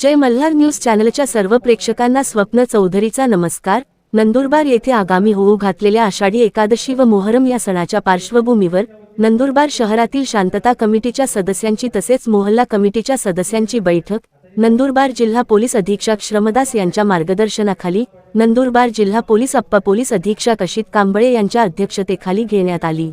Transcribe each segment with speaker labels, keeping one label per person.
Speaker 1: जय Malhar news चॅनलच्या सर्व प्रेक्षकांना स्वप्न चौधरीचा नमस्कार. नंदुरबार येथे आगामी होऊ घातलेल्या आषाढी एकादशी व मोहरम या सणाच्या पार्श्वभूमीवर नंदुरबार शहरातील शांतता कमिटीच्या सदस्यांची तसेच मोहल्ला कमिटीच्या सदस्यांची बैठक नंदुरबार जिल्हा पोलीस अधीक्षक श्रमदास यांच्या मार्गदर्शनाखाली नंदुरबार जिल्हा पोलीस अप्पा पोलीस अधीक्षक अशित कांबळे यांच्या अध्यक्षतेखाली घेण्यात आली.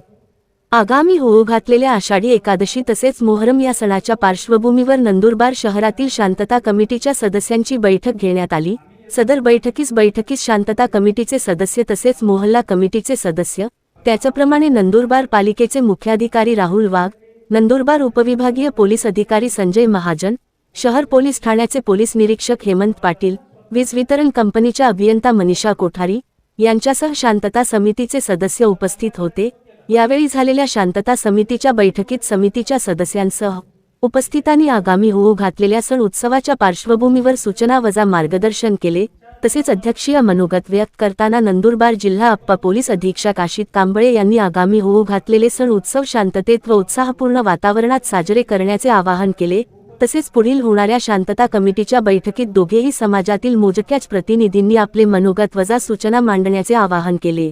Speaker 1: आगामी होऊ घातलेल्या आषाढी एकादशी तसेच मोहरम या सणाच्या पार्श्वभूमीवर नंदुरबार शहरातील शांतता कमिटीच्या सदस्यांची बैठक घेण्यात आली. सदर बैठकीस बैठकीस शांतता कमिटीचे सदस्य तसेच मोहल्ला कमिटीचे सदस्य त्याचप्रमाणे नंदुरबार पालिकेचे मुख्याधिकारी राहुल वाघ नंदुरबार उपविभागीय पोलीस अधिकारी संजय महाजन शहर पोलीस ठाण्याचे पोलीस निरीक्षक हेमंत पाटील वीज वितरण कंपनीच्या अभियंता मनीषा कोठारी यांच्यासह शांतता समितीचे सदस्य उपस्थित होते. यावेळी झालेल्या शांतता समितीच्या बैठकीत समितीच्या सदस्यांसह उपस्थितांनी आगामी होऊ घातलेल्या सण उत्सवाच्या पार्श्वभूमीवर सूचना वजा मार्गदर्शन केले. तसेच अध्यक्षीय मनोगत व्यक्त करताना नंदुरबार जिल्हा अप्पा पोलीस अधीक्षक आशित कांबळे यांनी आगामी होऊ घातलेले सण उत्सव शांततेत व उत्साहपूर्ण वातावरणात साजरे करण्याचे आवाहन केले. तसेच पुढील होणाऱ्या शांतता कमिटीच्या बैठकीत दोघेही समाजातील मोजक्याच प्रतिनिधींनी आपले मनोगत वजा सूचना मांडण्याचे आवाहन केले.